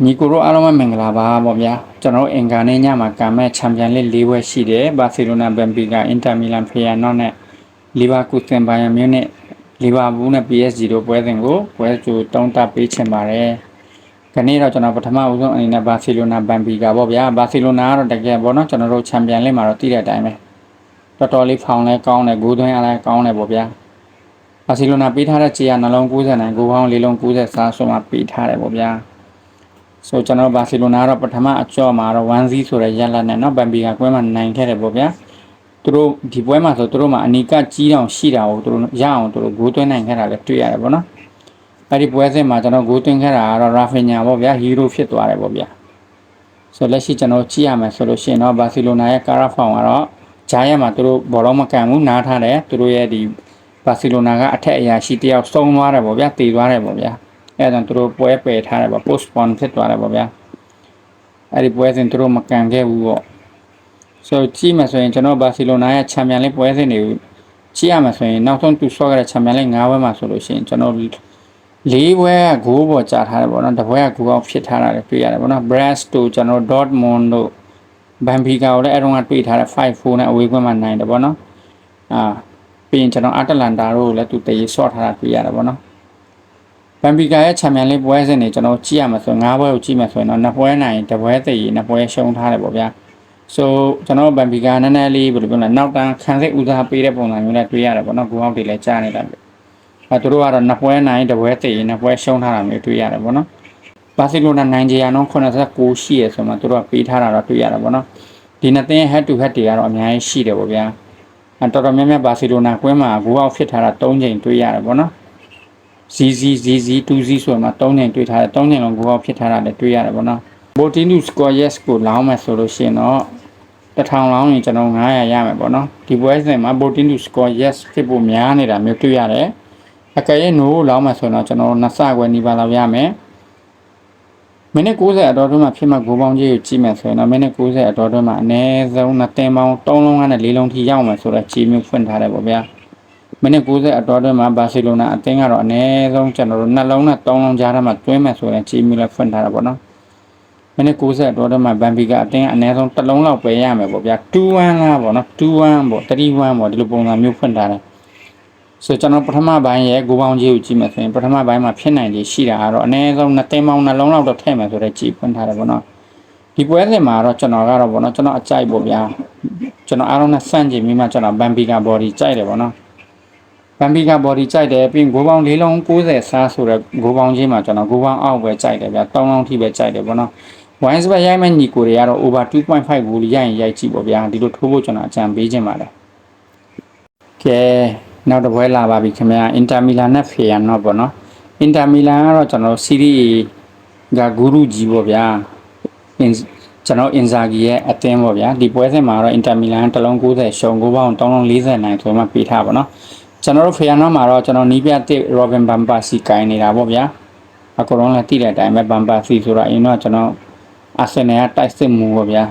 ညီကိုတို့အားလုံးပဲမင်္ဂလာပါပေါ့ဗျာကျွန်တော်တို့အင်္ဂါနေ့ညမှာကာမက်ချန်ပီယံလိ၄ဘွဲရှိတယ်ဘာစီလိုနာဘန်ပီကာအင်တာမီလန်ဖေယာနော့နဲ့လီဗာကူစင်ဘိုင်ယန်မြူးနဲ့လီဗာပူးနဲ့ PSG တို့ပွဲစဉ်ကိုပွဲကြိုတုံးတက်ပေးချင်ပါတယ်ခနေ့တော့ကျွန်တော်ပထမဦးဆုံးအနေနဲ့ဘာစီလိုနာဘန်ပီကာပေါ့ဗျာဘာစီလိုနာကတော့တကယ်ပေါ့နော်ကျွန်တော်တို့ချန်ပီယံလိမှာတော့တည်တဲ့အတိုင်းပဲတော်တော်လေးဖောင်လဲကောင်းတယ်ဂိုးသွင်းအားလဲကောင်းတယ်ပေါ့ဗျာဘာစီလိုနာပေးထားတဲ့ခြေရနှလုံး90နိုင်ဂိုးပေါင်းလေးလုံး90စားဆုံးမှပေးထားတယ်ပေါ့ဗျာ ဆိုကျွန်တော်ဘာစီလိုနာကတော့ပထမအကြော့မှာတော့1-0ဆိုတဲ့ရလတ်နဲ့เนาะဘန်ဘီကကွဲမှာနိုင်ခဲ့တယ်ပေါ့ဗျာသူတို့ဒီပွဲမှာဆိုသူတို့မှာအနီကကြီးတောင်ရှိတာကိုသူတို့ရအောင်သူတို့ဂိုးသွင်းနိုင်ခဲ့တာလည်းတွေ့ရတယ်ပေါ့နော်အဲ့ဒီပွဲစဉ်မှာကျွန်တော်ဂိုးသွင်းခဲ့တာကတော့ရာဖင်ညာပေါ့ဗျာဟီးရိုးဖြစ်သွားတယ်ပေါ့ဗျာဆိုလက်ရှိကျွန်တော်ကြည့်ရမယ်ဆိုလို့ရှိရင်တော့ဘာစီလိုနာရဲ့ကာရာဖောင်ကတော့ဂျားရက်မှာသူတို့ဘောလုံးမကန်ဘူးနားထားတယ်သူတို့ရဲ့ဒီဘာစီလိုနာကအထက်အရာရှိတယောက်ဆုံးသွားတယ်ပေါ့ဗျာတည်သွားတယ်ပေါ့ဗျာ အဲ့ဒါသူတို့ပွဲပယ်ထားတယ်ပေါ့ postpone ဖြစ်သွားတယ်ပေါ့ဗျာအဲ့ဒီပွဲစဉ်သူတို့မကန်ခဲ့ဘူးပေါ့ဆိုကြည့်မှဆိုရင်ကျွန်တော်ဘာစီလိုနာရဲ့ချန်ပီယံလိပွဲစဉ်တွေကိုကြည့်ရမှဆိုရင်နောက်ဆုံးသူဆော့ခဲ့တဲ့ချန်ပီယံလိ၅ပွဲမှာဆိုလို့ရှိရင်ကျွန်တော်၄ပွဲကဂိုးပေါ်ကြာထားတယ်ပေါ့နော်တစ်ပွဲကဂိုးအောင်ဖြစ်ထားတာလည်းတွေ့ရတယ်ပေါ့နော် Brest တို့ကျွန်တော် Dortmund တို့ Benfica ကိုလည်းအဲ့တော့ကတွေ့ထားတဲ့5-4နဲ့အဝေးကွင်းမှာနိုင်တယ်ပေါ့နော်အာပြီးရင်ကျွန်တော် Atalanta တို့ကိုလည်းသူတရေဆော့ထားတာတွေ့ရတယ်ပေါ့နော် ဘန်ဘီကာရဲ့ချန်ပီယံလိပွဲစဉ်တွေကျွန်တော်ကြည့်ရမှာဆို၅ပွဲကိုကြည့်မှာဆိုရင်တော့နှစ်ပွဲနိုင်တစ်ပွဲသိရင်နှစ်ပွဲရှုံးထားတယ်ပေါ့ဗျာဆိုကျွန်တော်ဘန်ဘီကာနည်းနည်းလေးဘယ်လိုပြောလဲနောက်တန်းခံစစ်ဦးစားပေးတဲ့ပုံစံမျိုးနဲ့တွေ့ရတယ်ပေါ့နော်ဂိုးအောက်တွေလည်းကြားနေတာပဲအဲသူတို့ကတော့နှစ်ပွဲနိုင်တစ်ပွဲသိရင်နှစ်ပွဲရှုံးထားတာမျိုးတွေ့ရတယ်ပေါ့နော်ဘာစီလိုနာနိုင်ဂျီယာနော်89ရှိရဆိုမှသူတို့ကပေးထားတာတော့တွေ့ရတယ်ပေါ့နော်ဒီနှစ်သင်း head to head တွေကတော့အများကြီးရှိတယ်ပေါ့ဗျာအဲတော်တော်များများဘာစီလိုနာကွင်းမှာဂိုးအောက်ဖြစ်ထားတာ၃ချိန်တွေ့ရတယ်ပေါ့နော် ZZ ZZ 2Z ဆိုမှ3ချိန်တွေ့ထားတယ်3ချိန်လုံးကိုယ်ဖြစ်ထားတာလည်းတွေ့ရတယ်ပေါ့နော် Botinu score yes ကိုလောင်းမယ်ဆိုလို့ရှိရင်တော့တစ်ထောင်လောင်းရင်ကျွန်တော်900ရမယ်ပေါ့နော်ဒီပွဲစဉ်မှာ Botinu score yes ဖြစ်ဖို့များနေတာမျိုးတွေ့ရတယ်အကယ်၍ no လောင်းမယ်ဆိုတော့ကျွန်တော်နှစ်ဆခွဲနီးပါးလောက်ရမယ်မိနစ်90အတော်တွင်းမှာဖြစ်မှဂိုးပေါင်းကြီးကိုကြည့်မယ်ဆိုရင်တော့မိနစ်90အတော်တွင်းမှာအနည်းဆုံးနှစ်တင်ပေါင်း3လုံးကနေ4လုံးထိရောက်မယ်ဆိုတော့ကြီးမျိုးဖွင့်ထားတယ်ပေါ့ဗျာ မိနစ်90အတော်တွင်းမှာဘာစီလိုနာအသင်းကတော့အနည်းဆုံးကျွန်တော်တို့နှလုံးနဲ့3လုံးကြားထဲမှာတွင်းမယ်ဆိုရင်ကြီးမျိုးလည်းဖွင့်ထားတာပေါ့နော်မိနစ်90အတော်တွင်းမှာဘန်ဘီကအသင်းအနည်းဆုံးတစ်လုံးလောက်ပဲရမယ်ပေါ့ဗျာ2-1လားပေါ့နော်2-1ပေါ့3-1ပေါ့ဒီလိုပုံစံမျိုးဖွင့်ထားတယ်ဆိုကျွန်တော်ပထမပိုင်းရဲ့ဂိုးပေါင်းကြီးကိုကြည့်မယ်ဆိုရင်ပထမပိုင်းမှာဖြစ်နိုင်ခြေရှိတာကတော့အနည်းဆုံးနှစ်သိန်းပေါင်းနှလုံးလောက်တော့ထည့်မယ်ဆိုတော့ကြည်ဖွင့်ထားတယ်ပေါ့နော်ဒီပွဲစဉ်မှာတော့ကျွန်တော်ကတော့ပေါ့နော်ကျွန်တော်အကြိုက်ပေါ့ဗျာကျွန်တော်အားလုံးနဲ့စန့်ကျင်ပြီးမှကျွန်တော်ဘန်ဘီကာဘော်ဒီကြိုက်တယ်ပေါ့နော် ဘန်ဘီကာဘော်ဒီကြိုက်တယ်ပြီးရင်ဂိုးပေါင်း၄လုံး90စားဆိုတဲ့ဂိုးပေါင်းကြီးမှာကျွန်တော်ဂိုးပေါင်းအောက်ပဲကြိုက်တယ်ဗျာ၃လုံးထိပဲကြိုက်တယ်ပေါ့နော်ဝိုင်းစပတ်ရိုက်မဲ့ညီကိုတွေကတော့ over 2.5ဂိုးလေးရိုက်ရင်ရိုက်ကြည့်ပေါ့ဗျာဒီလိုထိုးဖို့ကျွန်တော်အကြံပေးခြင်းပါတယ်ကဲနောက်တစ်ပွဲလာပါပြီခင်ဗျာအင်တာမီလန်နဲ့ဖေယန်တော့ပေါ့နော်အင်တာမီလန်ကတော့ကျွန်တော်စီးရီးကဂူရုကြီးပေါ့ဗျာအင်ကျွန်တော်အင်ဇာဂီရဲ့အသင်းပေါ့ဗျာဒီပွဲစဉ်မှာတော့အင်တာမီလန်တစ်လုံး90ရှုံဂိုးပေါင်း340နိုင်ဆိုမှပေးထားပါတော့ ကျွန်တော်တို့ဖေယန်တော့မှာတော့ကျွန်တော်နီးပြတစ်ရောဘင်ဘမ်ပါစီကိုင်းနေတာပေါ့ဗျာအကုန်လုံးလည်းတိတဲ့အတိုင်းပဲဘမ်ပါစီဆိုတာအရင်တော့ကျွန်တော်အာဆင်နယ်ကတိုက်စစ်မှုပေါ့ဗျာ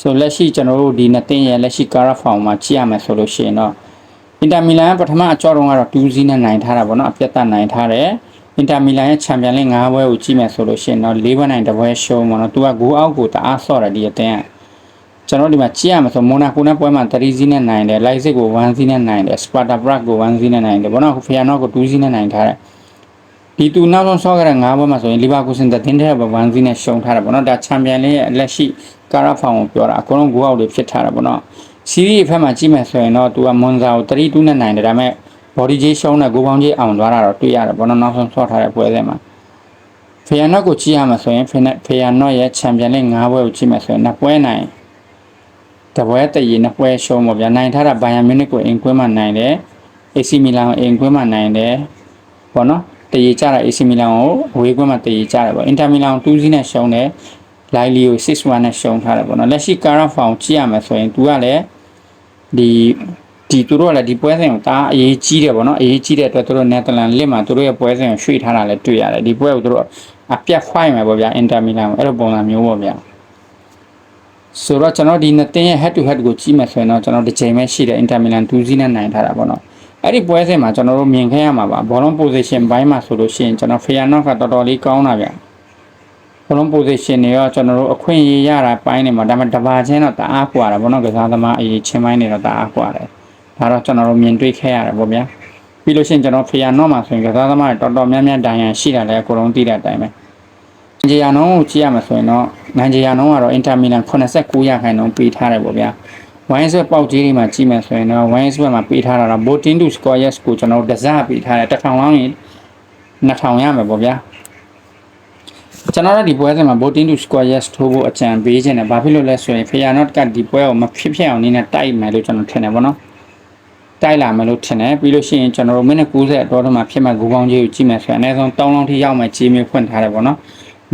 ဆိုလက်ရှိကျွန်တော်တို့ဒီနှစ်တင်းရဲ့လက်ရှိကာရာဖောင်မှာကြည့်ရမယ်ဆိုလို့ရှိရင်တော့အင်တာမီလန်ပထမအကြောတော့ကတော့2-0နဲ့နိုင်ထားတာပေါ့နော်အပြတ်သက်နိုင်ထားတယ်အင်တာမီလန်ရဲ့ချန်ပီယံလိ၅ဘွဲကိုကြည့်မယ်ဆိုလို့ရှိရင်တော့၄ဘွဲနိုင်တစ်ဘွဲရှုံးပေါ့နော်သူကဂိုးအောက်ကိုတအားဆော့တယ်ဒီအတင်းက ကျွန်တော်ဒီမှာကြည့်ရမှာဆိုမိုနာကိုနဲ့ပွဲမှာ3-0နဲ့နိုင်တယ်လိုက်စစ်ကို1-0နဲ့နိုင်တယ်စပါတာဘရက်ကို1-0နဲ့နိုင်တယ်ပေါ့နော်ဖီယာနော့ကို2-0နဲ့နိုင်ထားတယ်ဒီသူနောက်ဆုံးဆော့ခဲ့တဲ့၅ဘွဲမှာဆိုရင်လီဗာပူးစင်တဲ့တင်းတဲ့ဘ1-0နဲ့ရှုံးထားတယ်ပေါ့နော်ဒါချန်ပီယံလိရဲ့လက်ရှိကာရာဖောင်ကိုပြောတာအကုန်လုံးဂိုးအောက်တွေဖြစ်ထားတာပေါ့နော်စီးရီးအဖက်မှာကြည့်မယ်ဆိုရင်တော့သူကမွန်ဇာကို3-2နဲ့နိုင်တယ်ဒါပေမဲ့ body ကြီးရှုံးတဲ့ဂိုးပေါင်းကြီးအောင်သွားတာတော့တွေ့ရတယ်ဘောနော်နောက်ဆုံးဆော့ထားတဲ့ပွဲစဉ်မှာဖီယာနော့ကိုကြည့်ရမှာဆိုရင်ဖီယာနော့ရဲ့ချန်ပီယံလိ၅ဘွဲကိုကြည့်မယ်ဆိုရင်နှစ်ပွဲနိုင် တပွဲတည်ရင်နှစ်ပွဲရှုံးပေါ့ဗျာနိုင်ထားတာဘိုင်ယန်မြူနစ်ကိုအင်ကွင်းမှာနိုင်တယ် AC မီလန်ကိုအင်ကွင်းမှာနိုင်တယ်ဘောနော်တည်ကြတာ AC မီလန်ကိုအဝေးကွင်းမှာတည်ကြတယ်ပေါ့အင်တာမီလန်ကို2-0နဲ့ရှုံးတယ်လိုက်လီကို6-1နဲ့ရှုံးထားတယ်ပေါ့နော်လက်ရှိကာရာဖောင်ကြည့်ရမယ်ဆိုရင် तू ကလည်းဒီဒီသူတို့ကလည်းဒီပွဲစဉ်ကိုဒါအရေးကြီးတယ်ဗောနော်အရေးကြီးတဲ့အတွက်သူတို့နယ်သာလန်လစ်မှာသူတို့ရဲ့ပွဲစဉ်ကိုရွှေ့ထားတာလည်းတွေ့ရတယ်ဒီပွဲကိုသူတို့အပြတ်ဖိုင်မယ်ဗောဗျာအင်တာမီလန်ကိုအဲ့လိုပုံစံမျိုးဗောဗျာ ဆိုတော့ကျွန်တော်ဒီနှစ်တင်းရဲ့ head to head ကိုကြည့်မယ်ဆိုရင်တော့ကျွန်တော်တစ်ချိန်ပဲရှိတယ်အင်တာမီလန်2-0နဲ့နိုင်ထားတာဗောနော်အဲ့ဒီပွဲစဉ်မှာကျွန်တော်တို့မြင်ခဲ့ရမှာပါဘောလုံး position ဘိုင်းမှာဆိုလို့ရှိရင်ကျွန်တော်ဖီယာနော့ကတော်တော်လေးကောင်းတာဗျဘလုံး position တွေရောကျွန်တော်တို့အခွင့်အရေးရတာပိုင်းနေမှာဒါပေမဲ့တပါချင်းတော့တအားကွာတာဗောနော်ကစားသမားအရေးချင်းပိုင်းနေတော့တအားကွာတယ်ဒါတော့ကျွန်တော်တို့မြင်တွေ့ခဲ့ရတယ်ဗောဗျာပြီးလို့ရှိရင်ကျွန်တော်ဖီယာနော့မှာဆိုရင်ကစားသမားတွေတော်တော်များများဒိုင်ယန်ရှိတာလည်းအကုန်လုံးသိတဲ့အတိုင်းပဲ နန်ဂျီယာနောကိုကြည့်ရမှာဆိုရင်တော့နန်ဂျီယာနောကတော့အင်တာမီလန်89ရာခိုင်နှုန်းပေးထားတယ်ဗောဗျာဝိုင်းဆွဲပေါက်ကြီးတွေမှာကြည့်မယ်ဆိုရင်တော့ဝိုင်းဆွဲမှာပေးထားတာတော့ Botin to Score Yes ကိုကျွန်တော်တို့ဒဇပေးထားတယ်တစ်ထောင်လောင်းရင်2000ရမယ်ဗောဗျာကျွန်တော်တို့ဒီပွဲစဉ်မှာ voting to score yes ထိုးဖို့အကြံပေးခြင်းနဲ့ဘာဖြစ်လို့လဲဆိုရင်ဖီယာနော့ကဒီပွဲကိုမဖြစ်ဖြစ်အောင်နည်းနဲ့တိုက်မယ်လို့ကျွန်တော်ထင်တယ်ဗောနော်တိုက်လာမယ်လို့ထင်တယ်ပြီးလို့ရှိရင်ကျွန်တော်တို့မိနစ်90အတော်တမှာဖြစ်မဲ့ဂူပေါင်းကြီးကိုကြည့်မယ်ဆိုရင်အနည်းဆုံး3လုံးထိရောက်မယ်ကြီးမျိုးဖွင့်ထားတယ်ဗောနော်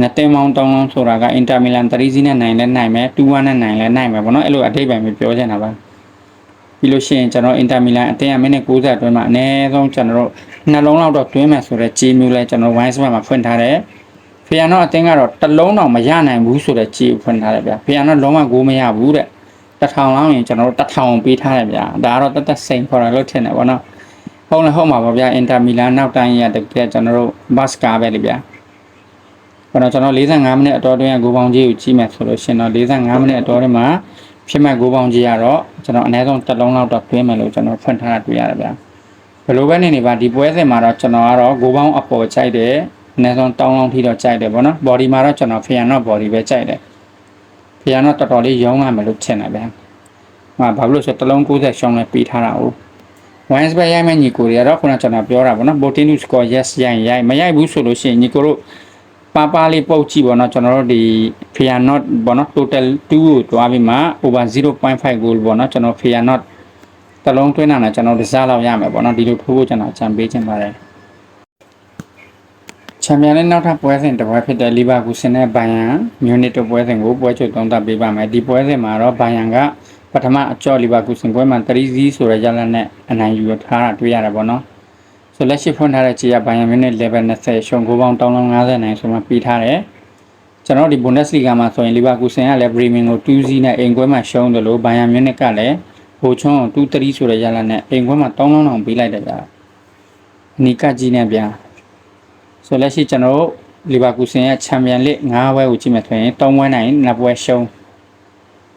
နှစ်တင်းပေါင်း3လုံးဆိုတာကအင်တာမီလန်3စီးနဲ့နိုင်လဲနိုင်မယ်2-1နဲ့နိုင်လဲနိုင်မယ်ဗောနော်အဲ့လိုအထိပ္ပယ်မျိုးပြောချင်တာပါပြီးလို့ရှိရင်ကျွန်တော်အင်တာမီလန်အတင်းအမိနစ်90အတွင်းမှာအနည်းဆုံးကျွန်တော်တို့နှလုံးလောက်တော့တွင်းမယ်ဆိုတော့ကြီးမျိုးလဲကျွန်တော်ဝိုင်းစပတ်မှာဖွင့်ထားတယ်ဖီယာနော့အတင်းကတော့တစ်လုံးတော့မရနိုင်ဘူးဆိုတဲ့ကြည်ဖွင့်ထားတယ်ဗျာဖီယာနော့လုံးဝကိုမရဘူးတဲ့တစ်ထောင်လောက်ရင်ကျွန်တော်တို့တစ်ထောင်ပေးထားတယ်ဗျာဒါကတော့တသက်စိန်ခေါ်တယ်လို့ထင်တယ်ဗောနော်ဟုတ်လဲဟုတ်မှာပါဗျာအင်တာမီလန်နောက်တိုင်းရတကယ်ကျွန်တော်တို့ဘတ်စကာပဲလေဗျာ ဘာလို့ကျွန်တော်45မိနစ်အတော်တွင်းကဂိုးပေါင်းကြီးကိုကြည့်မယ်ဆိုလို့ရှင်တော့45မိနစ်အတော်တွင်းမှာဖြစ်မဲ့ဂိုးပေါင်းကြီးကတော့ကျွန်တော်အနည်းဆုံးတစ်လုံးလောက်တော့တွင်းမယ်လို့ကျွန်တော်ဖွင့်ထားတာတွေ့ရတယ်ဗျာဘယ်လိုပဲနေနေပါဒီပွဲစဉ်မှာတော့ကျွန်တော်ကတော့ဂိုးပေါင်းအပေါ်ချိုက်တယ်အနည်းဆုံးတောင်းလောင်းထိတော့ကြိုက်တယ်ဗောနော် body မှာတော့ကျွန်တော် fair not body ပဲကြိုက်တယ် fair not တော်တော်လေးရောင်းရမယ်လို့ထင်တယ်ဗျာဟာဘာလို့လဲဆိုတော့တစ်လုံး90ရှောင်းလဲပေးထားတာ哦 wines ပဲရိုက်မဲ့ညီကိုတွေကတော့ခုနကျွန်တော်ပြောတာဗောနော် botin to score yes ရိုက်ရိုက်မရိုက်ဘူးဆိုလို့ရှိရင်ညီကိုတို့ ပါပါလေးပုတ်ကြည့်ဗောနော်ကျွန်တော်တို့ဒီ fair not ဗောနော် total 2ကိုတွားပြီးမှ over 0.5 goal ဗောနော်ကျွန်တော် fair not တစ်လုံးတွင်းတာနဲ့ကျွန်တော်ဒီစားလောက်ရမယ်ဗောနော်ဒီလိုထိုးဖို့ကျွန်တော်အကြံပေးချင်ပါတယ်ချန်ပီယံလိနောက်ထပ်ပွဲစဉ်တစ်ပွဲဖြစ်တဲ့လီဗာပူးဆင်နဲ့ဘိုင်ယန်မြူနစ်တို့ပွဲစဉ်ကိုပွဲချုပ်သုံးသပ်ပေးပါမယ်ဒီပွဲစဉ်မှာတော့ဘိုင်ယန်ကပထမအကျော်လီဗာပူးဆင်ပွဲမှာ3စီးဆိုတဲ့ရလနဲ့အနိုင်ယူထားတာတွေ့ရတယ်ပေါ့နော် ဆိုလက်ရှိဖွင့်ထားတဲ့ခြေရဘိုင်ယန်မြူနစ် level 20ရှုံကိုပေါင်း350နိုင်ဆိုမှပြီးထားတယ်ကျွန်တော်ဒီ Bundesliga မှာဆိုရင်လီဗာပူးဆင်ကလည်း Bremen ကို2စီးနဲ့အိမ်ကွဲမှာရှုံးတယ်လို့ဘိုင်ယန်မြူနစ်ကလည်းဟိုချွန်းကို2-3ဆိုတဲ့ရလနဲ့အိမ်ကွဲမှာ3လုံးအောင်ပေးလိုက်တယ်ကြာအနီကကြီးနဲ့ဗျာဆိုလက်ရှိကျွန်တော်တို့လီဗာပူးဆင်ရဲ့ချန်ပီယံလိ9ဘွဲကိုကြည့်မယ်ဆိုရင်3ဘွဲနိုင်2ဘွဲရှုံး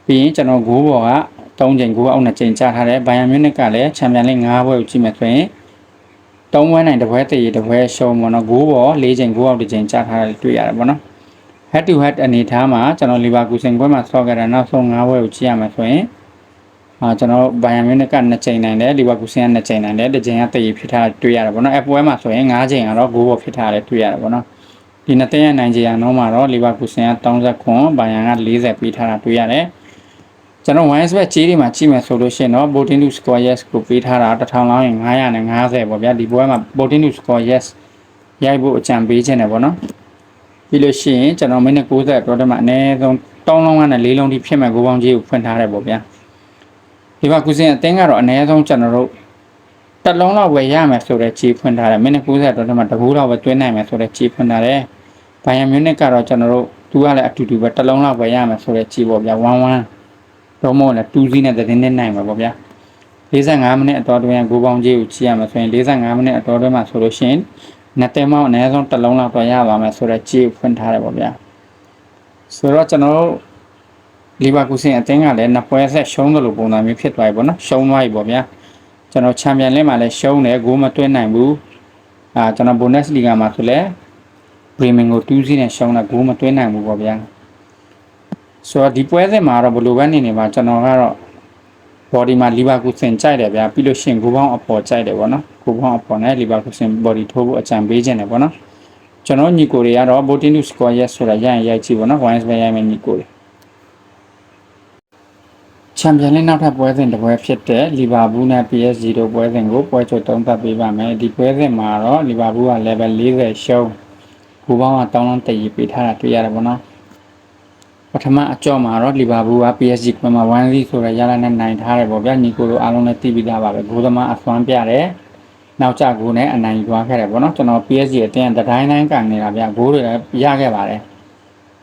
ပြီးရင်ကျွန်တော်ဂိုးဘော်က3ချိန်ဂိုးအောက်2ချိန်ကြားထားတယ်ဘိုင်ယန်မြူနစ်ကလည်းချန်ပီယံလိ9ဘွဲကိုကြည့်မယ်ဆိုရင် 3ဘွဲနိုင်2ဘွဲတည်2ဘွဲရှုံးပေါ့နော်ဂိုးဘော်4ချိန်ဂိုးအောက်2ချိန်ကြားထားတယ်တွေ့ရတယ်ပေါ့နော် head to head အနေထားမှာကျွန်တော်လီဗာပူးဆင်ဘွဲမှာဆော့ခဲ့တာနောက်ဆုံး9ဘွဲကိုကြည့်ရမယ်ဆိုရင်အာကျွန်တော်ဘိုင်ယန်မြူနစ်က2ချိန်နိုင်တယ်လီဗာပူးဆင်က2ချိန်နိုင်တယ်တစ်ချိန်ကတည်ဖြစ်ထားတွေ့ရတယ်ပေါ့နော်အပွဲမှာဆိုရင်9ချိန်ကတော့ဂိုးဘော်ဖြစ်ထားတယ်တွေ့ရတယ်ပေါ့နော်ဒီနှစ်သိန်းရနိုင်ကြရနော်မှာတော့လီဗာပူးဆင်က30ခွန်ဘိုင်ယန်က40ပေးထားတာတွေ့ရတယ် ကျွန်တော် wine sweat ကြီးတွေမှာကြည့်မယ်ဆိုလို့ရှိရင်တော့ botin to score yes ကိုပေးထားတာ1000လောင်းရင်950ပေါ့ဗျာဒီပွဲမှာ botin to score yes ရိုက်ဖို့အကြံပေးခြင်းတယ်ပေါ့နော်ပြီးလို့ရှိရင်ကျွန်တော်မိနစ်60တော့တည်းမှာအနည်းဆုံး3လုံးကနေ4လုံးထိဖြစ်မဲ့ကိုပေါင်းကြီးကိုဖွင့်ထားတယ်ပေါ့ဗျာဒီမှာကုစင်အတင်းကတော့အနည်းဆုံးကျွန်တော်တို့တစ်လုံးလောက်ပဲရမယ်ဆိုတော့ခြေဖွင့်ထားတယ်မိနစ်90တော့တည်းမှာတကူလောက်ပဲတွင်းနိုင်မယ်ဆိုတော့ခြေဖွင့်ထားတယ်ဘိုင်ယန်မြူနစ်ကတော့ကျွန်တော်တို့သူကလည်းအတူတူပဲတစ်လုံးလောက်ပဲရမယ်ဆိုတော့ခြေပေါ့ဗျာ1-1 တော့မဟုတ်လည်း2စီးနဲ့သတင်းနဲ့နိုင်မှာပေါ့ဗျာ45မိနစ်အတော်တွင်းကိုပေါင်းကြီးကိုကြည့်ရမှာဆိုရင်45မိနစ်အတော်တွင်းမှာဆိုလို့ရှိရင်နှစ်တဲမောင်းအနည်းဆုံးတစ်လုံးလောက်တော့ရပါမယ်ဆိုတော့ခြေဖွင့်ထားတယ်ပေါ့ဗျာဆိုတော့ကျွန်တော်တို့လီဗာပူးဆင်အသင်းကလည်းနှစ်ပွဲဆက်ရှုံးတယ်လို့ပုံစံမျိုးဖြစ်သွားပြီပေါ့နော်ရှုံးသွားပြီပေါ့ဗျာကျွန်တော်ချန်ပီယံလိမှာလည်းရှုံးတယ်ဂိုးမသွင်းနိုင်ဘူးအာကျွန်တော်ဘိုနက်စ်လီဂါမှာဆိုလည်းဘရီမင်ကို2စီးနဲ့ရှုံးတာဂိုးမသွင်းနိုင်ဘူးပေါ့ဗျာ ဆိုတော့ဒီပွဲစဉ်မှာတော့ဘယ်လိုပဲနေနေပါကျွန်တော်ကတော့ body မှာလီဗာပူးဆင်ကြိုက်တယ်ဗျာပြီးလို့ရှိရင်ဂိုးပေါင်းအပေါ်ကြိုက်တယ်ပေါ့နော်ဂိုးပေါင်းအပေါ်နဲ့လီဗာပူးဆင် body ထိုးဖို့အကြံပေးခြင်းတယ်ပေါ့နော်ကျွန်တော်ညီကိုတွေကတော့ botin to score yes ဆိုတာရရင်ရိုက်ကြည့်ပေါ့နော် wines ပဲရိုက်မယ်ညီကိုတွေချန်ပီယံလိနောက်ထပ်ပွဲစဉ်တစ်ပွဲဖြစ်တဲ့လီဗာပူးနဲ့ PSG တို့ပွဲစဉ်ကိုပွဲချုပ်သုံးသပ်ပေးပါမယ်ဒီပွဲစဉ်မှာတော့လီဗာပူးက level 40ရှုံးဘူပေါင်းကတောင်းလုံးတည်ရပေးထားတာတွေ့ရတယ်ပေါ့နော် ပထမအကြော့မှာတော့လီဗာပူးက PSG ကွန်မှာ1-0ဆိုရရလာနဲ့နိုင်ထားတယ်ပေါ့ဗျာညီကိုတို့အားလုံးလည်းသိပြီးသားပါပဲဂိုးသမားအစွမ်းပြတယ်နောက်ကျဂိုးနဲ့အနိုင်ယူသွားခဲ့တယ်ပေါ့နော်ကျွန်တော် PSG အတင်းတတိုင်းတိုင်းကန်နေတာဗျာဂိုးတွေလည်းရခဲ့ပါတယ်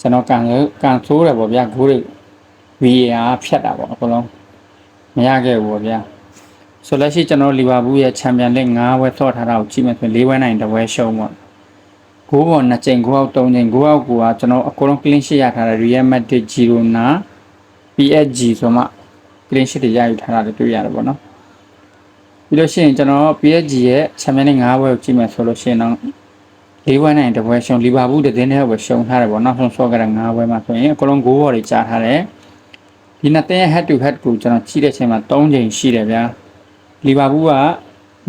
ကျွန်တော်ကန်ကန်ဆိုးတယ်ပေါ့ဗျာဂိုးတွေ VAR ဖြတ်တာပေါ့အကုန်လုံးမရခဲ့ဘူးပေါ့ဗျာဆိုလက်ရှိကျွန်တော်လီဗာပူးရဲ့ချန်ပီယံလိ5ဘွဲဆော့ထားတာကိုကြည့်မယ်ဆိုရင်4ဘွဲနိုင်တစ်ဘွဲရှုံးပေါ့ ဂဂိုးပေါ်2ချိန်ဂိုးအောက်3ချိန်ဂိုးအောက်ကကျွန်တော်အကုန်လုံး clean sheet ရထားတဲ့ Real Madrid Girona PSG ဆိုမှ clean sheet တွေရယူထားတာတွေ့ရတယ်ပေါ့နော်ပြီးလို့ရှိရင်ကျွန်တော် PSG ရဲ့ Champions League 5ဘွဲကိုကြည့်မယ်ဆိုလို့ရှိရင်တော့၄ဘွဲနိုင်တစ်ဘွဲရှုံလီဗာပူးတစ်သင်းတည်းပဲရှုံထားတယ်ပေါ့နောက်ဆုံးဆော့ကြတဲ့5ဘွဲမှာဆိုရင်အကုန်လုံးဂိုးဘော်တွေကြားထားတယ်ဒီနှစ်သင်းရဲ့ head to head ကိုကျွန်တော်ကြည့်တဲ့အချိန်မှာ3ချိန်ရှိတယ်ဗျာလီဗာပူးက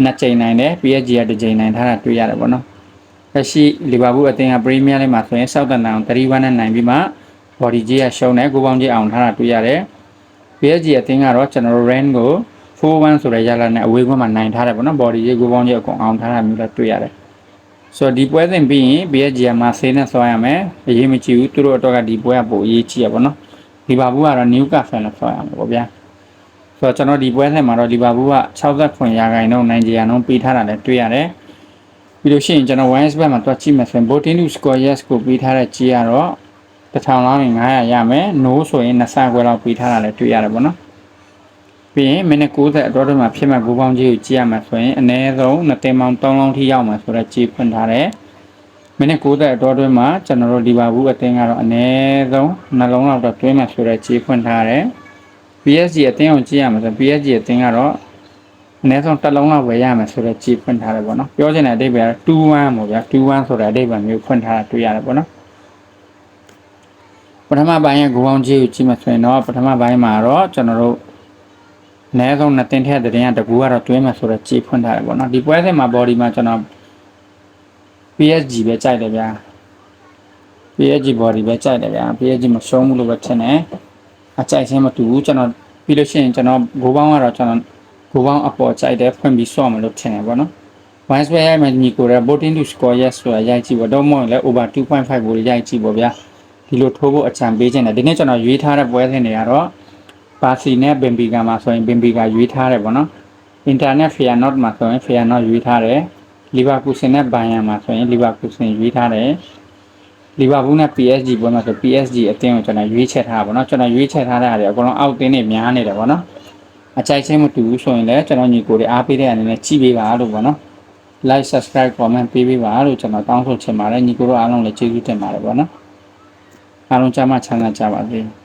2ချိန်နိုင်တယ် PSG က1ချိန်နိုင်ထားတာတွေ့ရတယ်ပေါ့နော် လက်ရှိလီဗာပူးအသင်းကပရီးမီးယားလိမှာဆိုရင်ဆောက်တန်တန်3-1နဲ့နိုင်ပြီးမှဘော်ဒီဂျီကရှုံးတယ်ကိုပေါင်းကြီးအောင်ထားတာတွေ့ရတယ် PSG အသင်းကတော့ကျွန်တော်တို့ RAN ကို4-1ဆိုတဲ့ရလနဲ့အဝေးကွင်းမှာနိုင်ထားတယ်ပေါ့နော်ဘော်ဒီဂျီကိုပေါင်းကြီးအကုန်အောင်ထားတာမျိုးလည်းတွေ့ရတယ်ဆိုတော့ဒီပွဲစဉ်ပြီးရင် PSG ကမာဆေးနဲ့ဆွဲရမယ်အရေးမကြီးဘူးသူတို့တော့ကဒီပွဲကပိုအရေးကြီးရပါတော့လီဗာပူးကတော့နျူကာဆယ်နဲ့ဆွဲရမှာပေါ့ဗျာဆိုတော့ကျွန်တော်ဒီပွဲစဉ်မှာတော့လီဗာပူးက69ရာခိုင်နှုန်းနိုင်ဂျီယာနှုန်းပေးထားတာလည်းတွေ့ရတယ် ပြီးလို့ရှိရင်ကျွန်တော် Wines ဘက်မှာတွက်ကြည့်မယ်ဆိုရင် Botinus score yes ကိုပေးထားတဲ့ကြီးကတော့1000လောက်ရင်900ရမယ် no ဆိုရင်20ခွဲလောက်ပေးထားတာလည်းတွေ့ရတယ်ပေါ့နော်ပြီးရင်မိနစ်90အတွင်းမှာဖြစ်မဲ့ဂိုးပေါင်းကြီးကိုကြည့်ရမှာဆိုရင်အနည်းဆုံး2တင်ပေါင်း3လုံးထိရောက်မှာဆိုတော့ကြီးဖွင့်ထားတယ်မိနစ်90အတွင်းမှာကျွန်တော်တို့လီဗာပူးအသင်းကတော့အနည်းဆုံးနှလုံးလောက်တော့တွင်းမှာဆိုတော့ကြီးဖွင့်ထားတယ် PSG အသင်းကိုကြည့်ရမှာဆို PSG အသင်းကတော့ အနည်းဆုံးတစ်လုံးလောက်ပဲရမယ်ဆိုတော့ကြီးဖွင့်ထားတယ်ပေါ့နော်ပြောချင်တဲ့အဓိပ္ပာယ်က2-1ပေါ့ဗျာ2-1ဆိုတဲ့အဓိပ္ပာယ်မျိုးဖွင့်ထားတာတွေ့ရတယ်ပေါ့နော်ပထမပိုင်းရဲ့ဂိုးအောင်ကြီးကိုကြည့်မှဆိုရင်တော့ပထမပိုင်းမှာတော့ကျွန်တော်တို့အနည်းဆုံးနှစ်တင်ထက်တဲ့တင်ကတကူကတော့တွင်းမှာဆိုတော့ကြီးဖွင့်ထားတယ်ပေါ့နော်ဒီပွဲစဉ်မှာ body မှာကျွန်တော် PSG ပဲကြိုက်တယ်ဗျာ PSG body ပဲကြိုက်တယ်ဗျာ PSG မရှုံးဘူးလို့ပဲထင်တယ်အကြိုက်ချင်းမတူဘူးကျွန်တော်ပြီးလို့ရှိရင်ကျွန်တော်ဂိုးပေါင်းကတော့ကျွန်တော် ဂိုးပေါင်းအပေါ်ကြိုက်တယ်ဖွင့်ပြီးဆော့မလို့ထင်တယ်ပေါ့နော် Wise Way ရဲ့ညီကိုရ boating to score yes ဆိုတာရိုက်ကြည့်ပေါ့တော့မဟုတ်ရင်လည်း over 2.5ကိုရိုက်ကြည့်ပေါ့ဗျာဒီလိုထိုးဖို့အချံပေးခြင်းတယ်ဒီနေ့ကျွန်တော်ရွေးထားတဲ့ပွဲစဉ်တွေကတော့ဘာစီနဲ့ဘင်ဘီကာမှာဆိုရင်ဘင်ဘီကာရွေးထားတယ်ပေါ့နော် internet fair not မှာဆိုရင် fair not ရွေးထားတယ်လီဗာပူးဆင်နဲ့ဘိုင်ယန်မှာဆိုရင်လီဗာပူးဆင်ရွေးထားတယ်လီဗာပူးနဲ့ PSG ပွဲမှာဆို PSG အသင်းကိုကျွန်တော်ရွေးချက်ထားတာပေါ့နော်ကျွန်တော်ရွေးချက်ထားတာတွေအကုန်လုံးအောက်တင်းတွေများနေတယ်ပေါ့နော် အကြိုက်ချင်းမတူဘူးဆိုရင်လည်းကျွန်တော်ညီကိုတွေအားပေးတဲ့အနေနဲ့ကြည့်ပေးပါလို့ပေါ့နော် like subscribe comment ပေးပေးပါလို့ကျွန်တော်တောင်းဆိုချင်ပါတယ်ညီကိုတို့အားလုံးလည်းကျေးဇူးတင်ပါတယ်ပေါ့နော်အားလုံးကြမ်းမှချမ်းသာကြပါစေ။